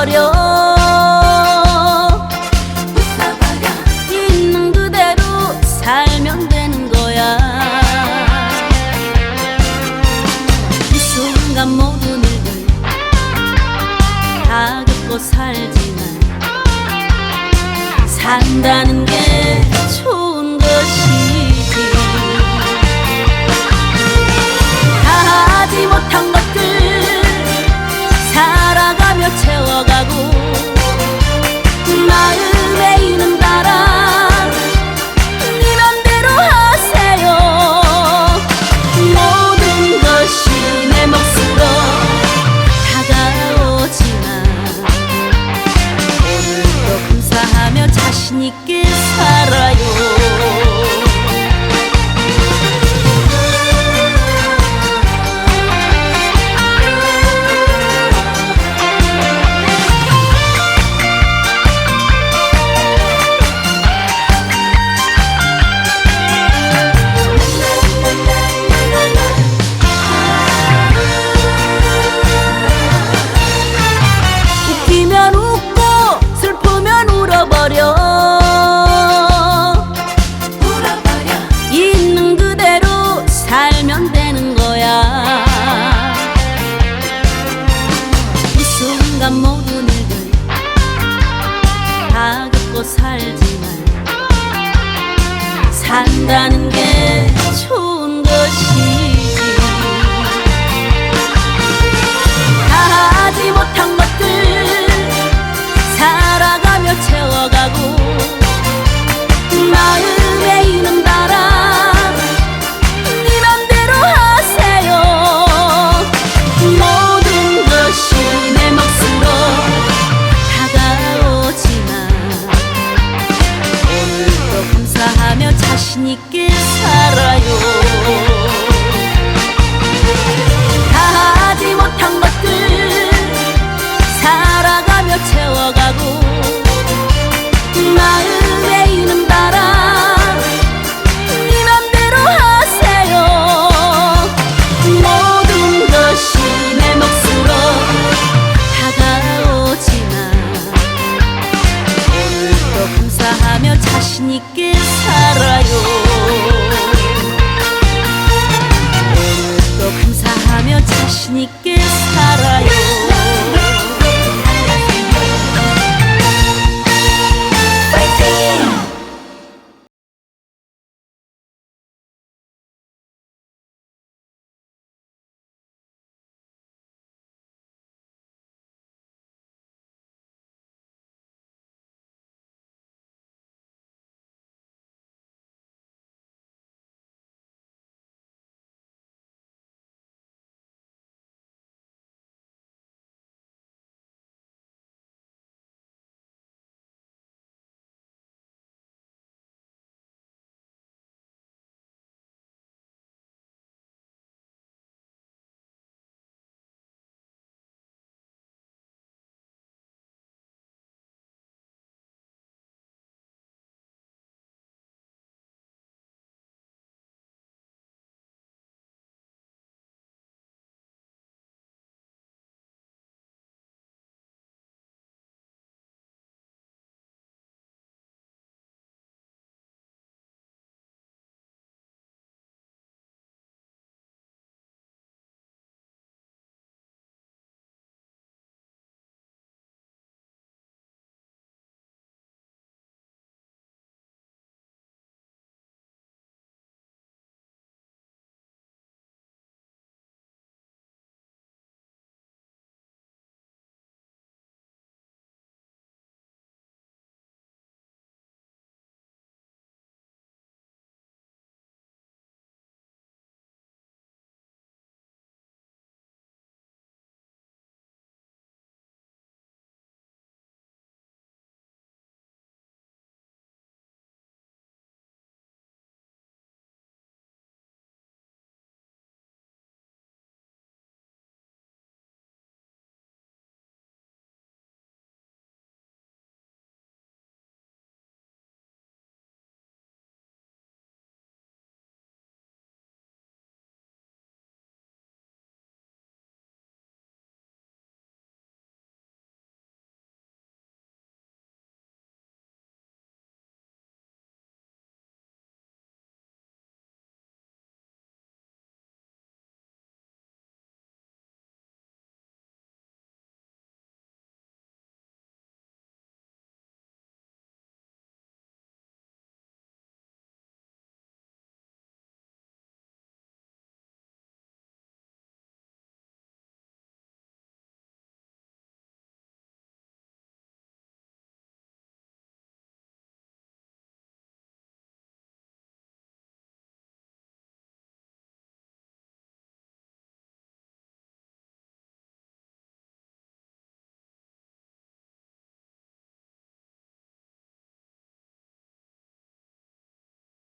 버려. 있는 그대로 살면 되는 거야. 이 순간 모든 일들 다 겪고 살지만 산다는 게 다급고 살지만 산다는 게 좋은 것이 하며 자신 있게 살아요. 오늘도 감사하며 자신 있게.